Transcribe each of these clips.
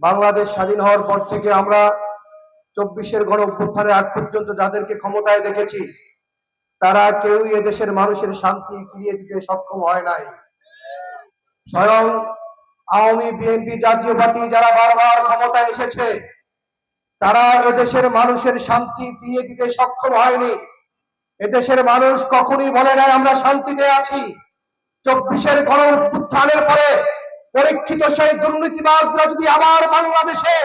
বাংলাদেশ স্বাধীন হওয়ার পর থেকে আমরা চব্বিশের গণ অভ্যুত্থানের আগ পর্যন্ত যাদেরকে ক্ষমতায় দেখেছি, তারা কেউই এদেশের মানুষের শান্তি ফিরিয়ে দিতে সক্ষম হয় নাই। স্বয়ং আওয়ামী বিএনপি জাতীয়বাদী যারা বারবার ক্ষমতায় এসেছে, তারা এদেশের মানুষের শান্তি ফিরিয়ে দিতে সক্ষম হয়নি। এদেশের মানুষ কখনই বলে নাই, আমরা শান্তিতে আছি। চব্বিশের গণ অভ্যুত্থানের পরে পরীক্ষিত সেই দুর্নীতিবাজরা যদি আবার বাংলাদেশে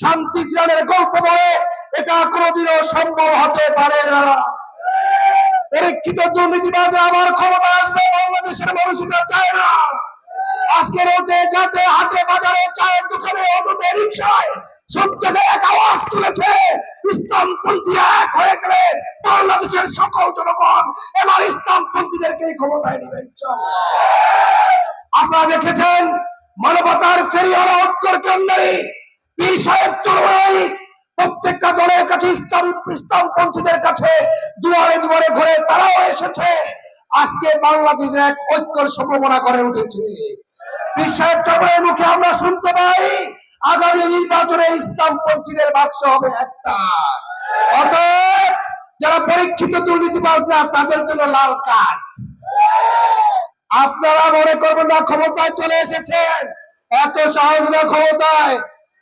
শান্তি ফিরানের গল্প বলে, এটা কোনোদিনও সম্ভব হতে পারে না। পরীক্ষিত দুর্নীতিবাজরা আবার ক্ষমতা আসবে, বাংলাদেশের মানুষ এটা চায় না। আজকে রোডে যাতে হাটে, বাজারে, চায়ের দোকানে, অটোতে, রিক্সায় সব জায়গায় এক আওয়াজ তুলেছে, ইসলামপন্থী এক হয়ে গেলে বাংলাদেশের সকল জনগণ এবার ইসলামপন্থীদেরকে ক্ষমতায় নেবে আপনারা দেখেছেন মানবতার ফেরিওয়ালা অক্ষর কান্ডারি পীর সাহেব প্রত্যেকটা দলের কাছে ইসলাম ইসলামপন্থীদের কাছে দুয়ারে দুয়ারে ঘুরে তারাও এসেছে। আজকে বাংলাদেশের এক ঐক্যর সম্ভাবনা করে উঠেছে। চরমাইয়ের মুখে আমরা শুনতে পাই, আগামী নির্বাচনে ইসলামপন্থীদের বাক্স হবে একটা। অতএব যারা পরীক্ষিত দুর্নীতিবাজরা তাদের জন্য লাল কার্ড। আপনারা মনে করবেন না, ক্ষমতায় চলে এসেছেন। এত সহজ না ক্ষমতায়।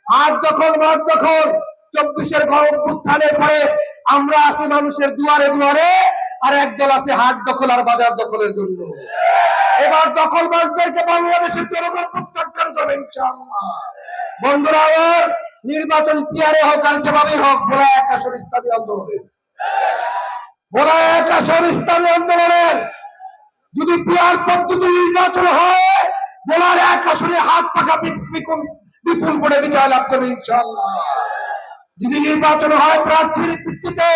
হাট দখল মাঠ দখল, চব্বিশের গণ পরে আমরা আছি মানুষের দুয়ারে দুয়ারে, আর একদল আছে হাট দখল আর বাজার দখলের জন্য। এবার দখলবাজদেরকে বাংলাদেশের জনগণ প্রত্যাখ্যান করবে, ইনশাআল্লাহ। বন্ধুরা, আবার নির্বাচন পিয়ারে হোক আর যেভাবেই হোক বলা এক আসর ইসলামী আন্দোলনের বলা এক আসর ইসলামী আন্দোলনের যদি পিয়ার পদ্ধতি নির্বাচন হয়, বোলার এক আসনে হাত পাখা বিপুল করে বিজয় লাভ করবে ইনশাআল্লাহ। যদি নির্বাচন হয় প্রার্থীর ভিত্তিতে,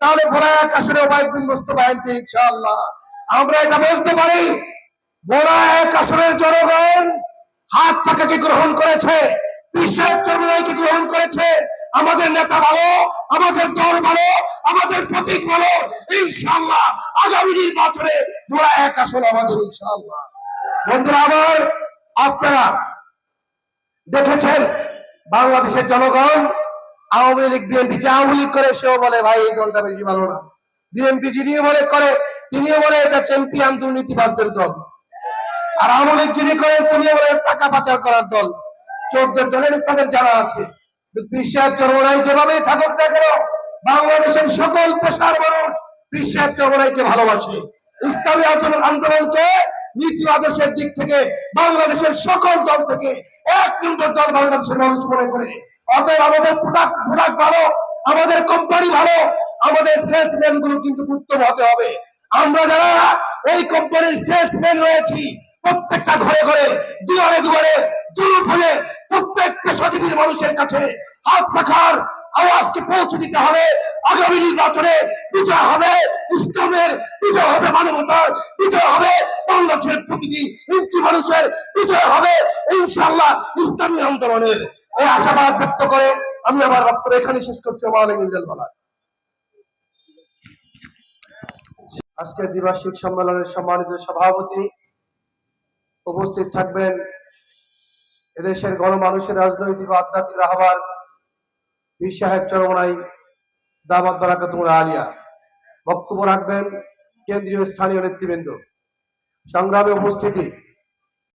তাহলে ভোলা এক আসনে ইনশাআল্লাহ। আমরা এটা বলতে পারি ভোলা এক আসনের জনগণ হাত পাখাকে গ্রহণ করেছে। গ্রহণ করেছে। আমাদের নেতা ভালো, আমাদের দল ভালো, আমাদের প্রতীক ভালো। ইনশাআল্লাহ আগামী নির্বাচনে ভোলা এক আসন আমাদের ইনশাআল্লাহ। বন্ধুরা আমার আপনারা দেখেছেন বাংলাদেশের জনগণ, আওয়ামী লীগ, বিএনপি, যে আওয়ামী লীগ করে সেও বলে, ভাই, এই দলটা বেশি ভালো না। বিএনপি যিনিও বলে, করে, তিনিও বলে, এটা চ্যাম্পিয়ন দুর্নীতিবাজদের দল। আর আওয়ামী লীগ যিনি করেন, তিনিও বলে, টাকা পাচার করার দল। চোরদের দলের তাদের জানা আছে, বিশ্বের চরমনাই যেভাবেই থাকুক না কেন, বাংলাদেশের সকল পেশার মানুষ বিশ্বের চরমনাইকে ভালোবাসে। ইসলামী আন্দোলন আন্দোলনকে নীতি আদর্শের দিক থেকে বাংলাদেশের সকল দল থেকে এক নম্বর দল বাংলাদেশের মানুষ মনে করে। অতএব আমাদের প্রোডাক্ট প্রোডাক্ট ভালো, আমাদের কোম্পানি ভালো, আমাদের সেলসম্যানগুলো কিন্তু উত্তম হতে হবে। আমরা যারা এই কোম্পানির সেলসম্যান রয়েছি, প্রত্যেকটা ঘরে ঘরে, দুয়ারে দুয়ারে, জুলুম হয়ে প্রত্যেকটা পেশাজীবীর মানুষের কাছে হাত রাখার আওয়াজকে পৌঁছে দিতে হবে। আগামী নির্বাচনে বিজয় হবে, ইসলামের বিজয় হবে, মানবতার বিজয় হবে, বাংলাদেশের প্রকৃতি ইঞ্চি মানুষের বিজয় হবে। ইনশাআল্লাহ ইসলামী আন্দোলনের এই আশাবাদ ব্যক্ত করে আমি আমার বক্তব্য এখানে শেষ করছি। আমার ইংরেজ বলা আজকের দ্বিবার্ষিক সম্মেলনের সম্মানিত সভাপতি উপস্থিত থাকবেন এদেশের গণমানুষের রাজনৈতিক ও আধ্যাত্মিক রাহবার পীর সাহেব চরমনাই দামাত বারাকাতুল আলিয়া। বক্তব্য রাখবেন কেন্দ্রীয় স্থানীয় নেতৃবৃন্দ। সংগ্রামে উপস্থিতি